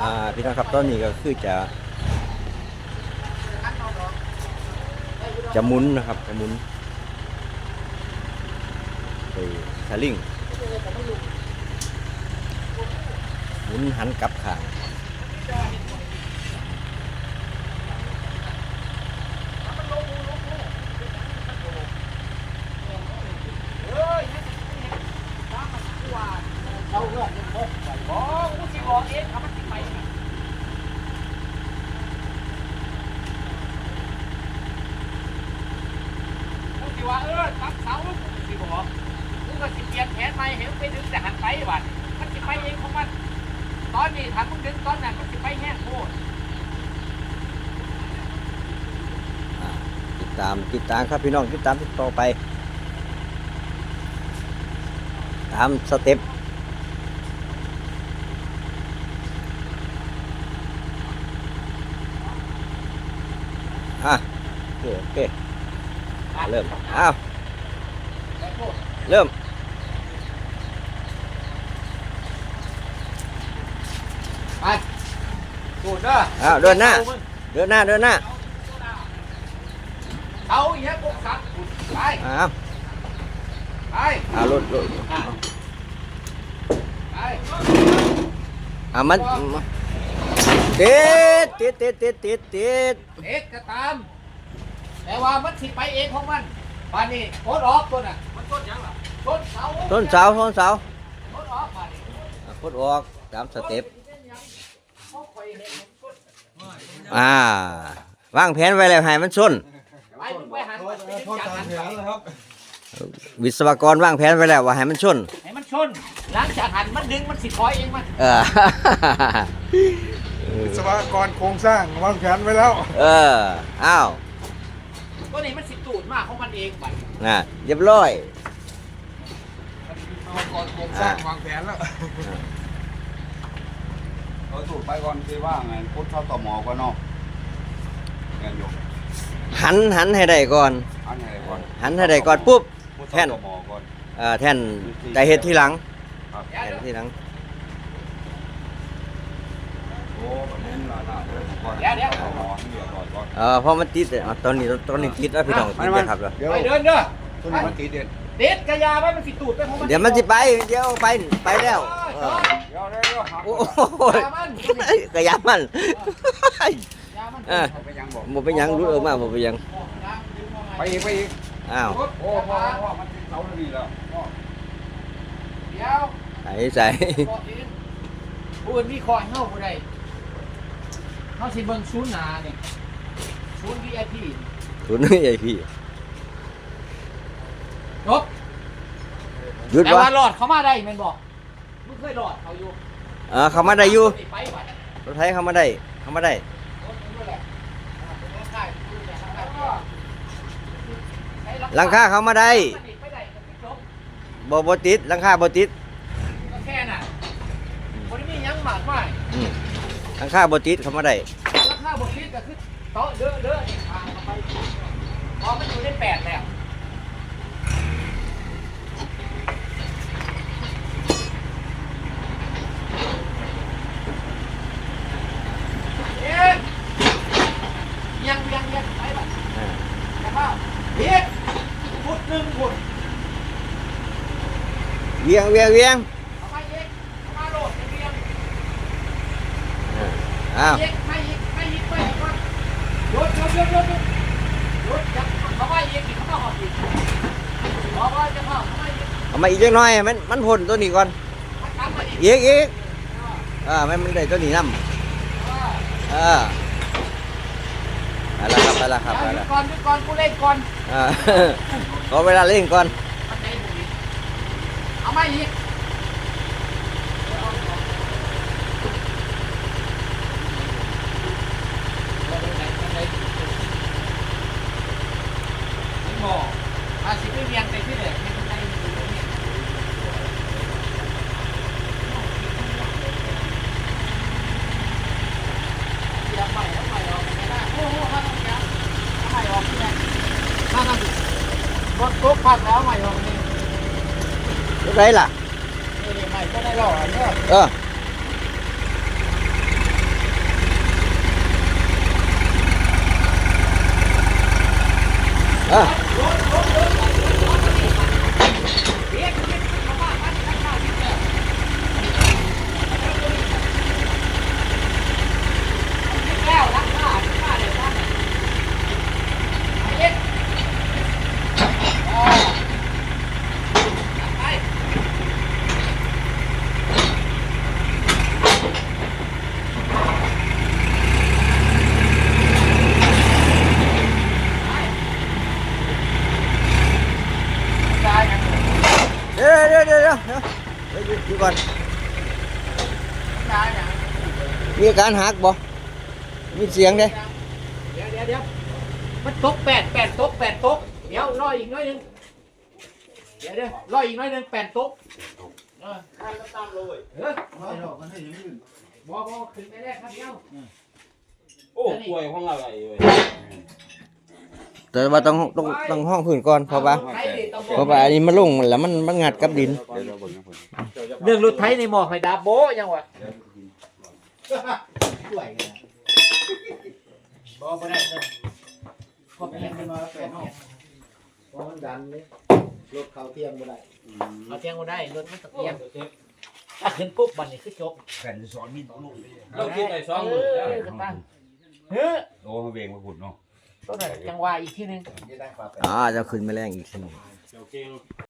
อ่าพี่น้องครับตอนนี้ก็คือจะ จะหมุนนะครับจะหมุนไปสลิงหมุนหันกลับข้าง เขาเลือกเป็นพกไปบ่กูสิบอกเองครับมันสิไปนี่กูสิ ว่าเออตัดเสาสิบอกกูก็สิเปลี่ยนแผนใหม่เห็นไปดึงแต่หันไปบัดมันสิไปเองของมัน ตอนนี้ถ้ามึงดึงตอนนั้นมันสิไปแห้งโคตรติดตามติดตามครับพี่น้องติดตามติดต่อไป ตามสเต็ปอะโอเค เคอะเริ่ม อ้าวแล้วโคตรเริ่มไปสูดเด้ออ้าวเดินหน้า เดินหน้า เดินหน้า เอาอีกแล้วพวกสัตว์ไปอ้าวไปอ้าวรถรถไปอ่ามันติดติดติดติดติดติดเอ็กก็ตาม แต่ว่ามันสิไปเองของมันปานนี้โคตรออกตัวน่ะมันต้นยังล่ะต้นเสาต้นเสาต้นเสาโคตรออกปานนี้อะพุดออกตามสเต็ปเขาคอยเห็นต้นอ่าวางแผนไว้แล้วให้มันชนไปมึงไปหันไปดึงจากหันไปวิศวกรวางแผนไว้แล้วว่าให้มันชนให้มันชนหลังจากหันมันดึงมันสิถอยเองมันเออวิศวกรโครงสร้างวางแผนไว้แล้ว เอออ้าว ตัวนี้มันสิตูดมากของมันเองบัดน่ะเรียบร้อยวิศวกรโครงสร้างวางแผนแล้วเราถูกไปก่อนคือว่าไงพุทธเข้าต่อหมอก่อนเนาะเงินอยู่หันหันให้ได้ก่อน อันไหนก่อนหันให้ได้ก่อนปุ๊บ พุทธแท่เข้านต่อหมอก่อน เอ่อแท่นแต่เฮ็ดทีหลังครับเดี๋ยวแท่นเดี๋ยวทีหลัง โอ้แบบนี้หลานๆ เลยก่อนเดี๋ยวเดี๋ยวต่อหมอให้เดือดก่อนก่อนเออเพราะมันติดอะตอนนี้ตอนนี้ติดแล้วพี่น้องติดแล้วครับเดี๋ยวไปเดินเด้อต้นนี้มันตีเด่นเด็ดกระยาไว้มันสิตูดไปของมันเดี๋ยวมันจะไปเดี๋ยวไปไปแล้วเออเดี๋ยวเดี๋ยวเดี๋ยวหักโอ้ก่อนยกระยามันยามันเออเอาไปยังบอกบ่เป็นหยังรู้เออมาบ่เป็นหยังไปอีกไปอีกอ้าวโอ้พ่อพ่อมันติดเสาแล้วนี่แล้วพ่อเดี๋ยวใส่ใส่บอกเองผู้อื่นมีคอยเฮาผู้ใด เฮาสิเบิ่งศูนย์หนานี่ศูนย์ VIP ทุนนี่ใหญ่พี่จบหยุดแต่วะว่าหลอดเขามาได้แม่นบอกมึงเคยหลอดเขาอยู่เออเขามาได้อยู่ไปบัดรถไถเขามาได้เขามาได้รถมันด้วยแหละอ่าเป็นรถค่ายดูเนี่ยค่ายเดียวใช้หลังคาเขามาได้ไม่ได้ก็จบบ่บ่ติดหลังคาบ่ติด ก็แค่น่ะคนนี้มีหยังหมากไม้ อืม หลังคาบ่ติดเขามาได้ราคาบทคิดก็คือโต๊ะเด้อเด้อนี่ทางเข้าไปพอมันอยู่ได้แปดแล้วเอ๊ะยังยังยังไปบัดอ่าแต่ว่าเฮ็ดพุดหนึ่งพุดเวียงเวียงเวียง เอาไปเอ็กเอามาโหลดเรียง อ้าวเอ็กไม่เอ็กไม่เอ็กไม่เอ็กว่าหยุดหยุดหยุดหยุดหยุดหยุดจับเขาไปเอ็กอีกเขามาหอบอีกบอกว่าจะเข้าเขาไปเอ็กเอามาอีกเล็กน้อยมันมันพ่นตัวนี้ก่อนอีกอีกอ่ามันมันได้ตัวนี้นํเออไปแล้วครับไปแล้วครับไปเดี๋ยวหยุแล้ดวก่อนก่อนกูเล่นก่อนอ่าขอเวลาเล่นก่อนเอามาอีก tốt phạt áo mày rồi Lúc đấy là Mày có đây lỏ nữa Ờ Ah. เดี๋ยวเดี๋ยวเดี๋ยวเดี๋ยวเดี๋ยวหยุดอยู่ก่อน ได้นะมีอาการหักบ่มีเสียงเด้เดี๋ยวเดี๋ยวเดี๋ยวมันตกแปดแปดตกแปดตกเดี๋ยวรออีกน้อยหนึงเดี๋ยวเดี๋ยวรออีกน้อยหนึงแปดตกเออใครก็ตามเลยเออไม่หรอกมันให้อยังอื่นบอบอขึ้นไปแรกครับเดียวโอ้ป่วยของอะไรเว้ยแต่ว่าต้องต้องต้องห้องพื้นก่อนเพราะว่าใครดิต้องบ เพอกราะว่าอันนี้มันลงแล้วมันมันงัดกับดินเดี๋ยวเราเบิ่งนะเพิ่นเรื่องรถไถในหมอกให้ดาโบยังวะช่วยกันบอบ่ได้เด้อขอบคุณมาแต่นอกเพราะมันดันเลยรถเขาเทียมบ่ได้เอาเทียงบ่ได้รถมันตะเกียงถ้าขึ้นปุ๊บบัดนี้คือจบเราคิดไปสองหเอมื่นอแล้วก็ตั้งเฮ้ยโอ้มาเบงมาขุดเนาะต้นนั้นจังหวะอีกทีหนึงไม่ได้ปลาแต่อ่าจะขึ้นแมลงอีกทีหนึ่ง เจ้าเก่ง